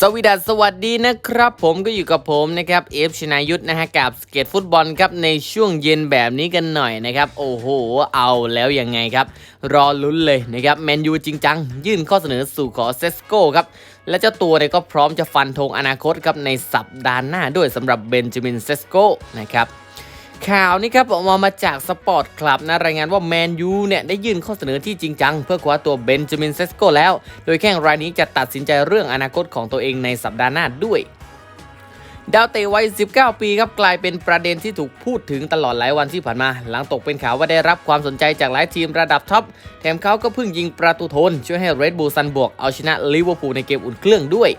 สวีดัสสวัสดีนะครับ ผมก็อยู่กับผมนะครับเอฟชนายุทธนะฮะกับสเก็ตฟุตบอลครับในช่วงเย็นแบบนี้กันหน่อยนะครับโอ้โหเอาแล้วยังไงครับ รอลุ้นเลยนะครับแมนยูจริงจัง ยื่นข้อเสนอสู่ขอเซสโก้ครับ และเจ้าตัวเนี่ยก็พร้อมจะฟันธงอนาคตครับในสัปดาห์หน้าด้วยสำหรับเบนจามินเซสโก้นะครับ ข่าวนี้ครับออกมามาจากสปอร์ตคลับนะรายงานว่าแมนยูเนี่ยได้ยื่นข้อเสนอที่จริงจัง เพื่อคว้าตัวเบนจามินเซสโกแล้ว โดยแข้งรายนี้จะตัดสินใจเรื่องอนาคตของตัวเองในสัปดาห์หน้าด้วยดาวเตะวัย 19 ปีครับกลายเป็นประเด็นที่ถูกพูดถึงตลอดหลายวันที่ผ่านมา หลังตกเป็นข่าวว่าได้รับความสนใจจากหลายทีมระดับท็อป แถมเขาก็เพิ่งยิงประตูโทนช่วยให้เรดบูลซันบวกเอาชนะลิเวอร์พูลในเกมอุ่นเครื่องด้วย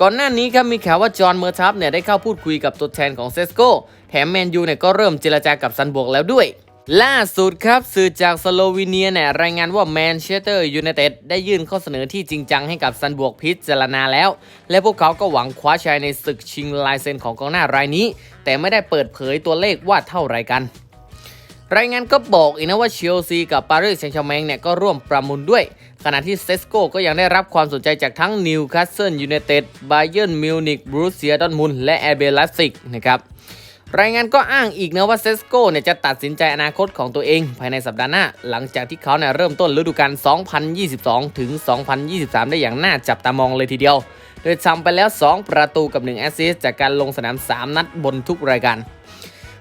ก่อนหน้านี้ครับมีข่าวว่าจอห์นเมอร์ทัฟเนี่ยได้เข้าพูดคุยกับตัวแทนของเซสโกแถมแมนยูเนี่ยก็เริ่มเจรจากับซันบวกแล้วด้วย ล่าสุดครับสื่อจากสโลวีเนียเนี่ยรายงานว่าแมนเชสเตอร์ยูไนเต็ดได้ยื่นข้อเสนอที่จริงจังให้กับซันบวกพิจารณาแล้ว และพวกเขาก็หวังคว้าชัยในศึกชิงลายเซ็นของกองหน้ารายนี้ แต่ไม่ได้เปิดเผยตัวเลขว่าเท่าไรกัน รายงานก็บอกอีกนะว่าเชลซีกับปารีสแซงต์แชร์แมงเนี่ยก็ร่วมประมูลด้วย ขณะที่เซสโกก็ยังได้รับความสนใจจากทั้งนิวคาสเซิลยูไนเต็ดไบเยิร์นมิวนิกบรูเซียดอนมุนและแอร์เบลลัสซิกนะครับรายงานก็อ้างอีกนะว่าเซสโกเนี่ยจะตัดสินใจอนาคตของตัวเอง ภายในสัปดาห์หน้า หลังจากที่เขาเนี่ยเริ่มต้นฤดูกาล 2022 ถึง 2023 ได้อย่างน่าจับตามองเลยทีเดียว โดยทำไปแล้ว 2 ประตูกับ 1 แอสซิสต์จากการลงสนาม 3 นัดบนทุกรายการ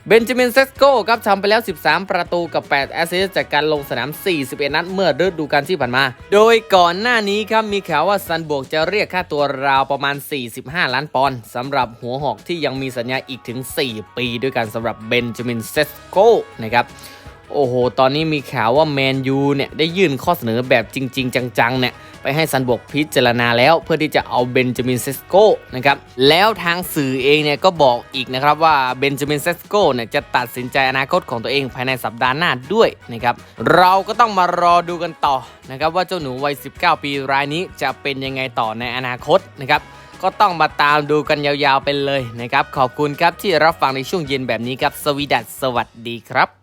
เบนจามินเซสโกครับทำไปแล้ว 13 ประตูกับ 8 แอสซิสต์จากการลงสนาม 41 นัดเมื่อฤดูกาลที่ผ่านมา โดยก่อนหน้านี้ครับมีข่าวว่าซันบวกจะเรียกค่าตัวราวประมาณ 45 ล้านปอนด์สำหรับหัวหอกที่ยังมีสัญญาอีกถึง 4 ปีด้วยกันสำหรับเบนจามินเซสโกนะครับ โอ้โห ตอนนี้มีข่าวว่าแมนยูเนี่ยได้ยื่นข้อเสนอแบบจริง ๆ จังๆเนี่ยไปให้ซันบวกพิจารณาแล้วเพื่อที่จะเอาเบนจามินเซสโกนะครับแล้วทางสื่อเองเนี่ยก็บอกอีกนะครับว่าเบนจามินเซสโกเนี่ยจะตัดสินใจอนาคตของตัวเองภายในสัปดาห์หน้าด้วยนะครับเราก็ต้องมารอดูกันต่อนะครับว่าเจ้าหนูวัย 19 ปีรายนี้จะเป็นยังไงต่อในอนาคตนะครับก็ต้องมาตามดูกันยาวๆไปเลยนะครับขอบคุณครับที่รับฟังในช่วงเย็นแบบนี้ครับสวีดัสสวัสดีครับ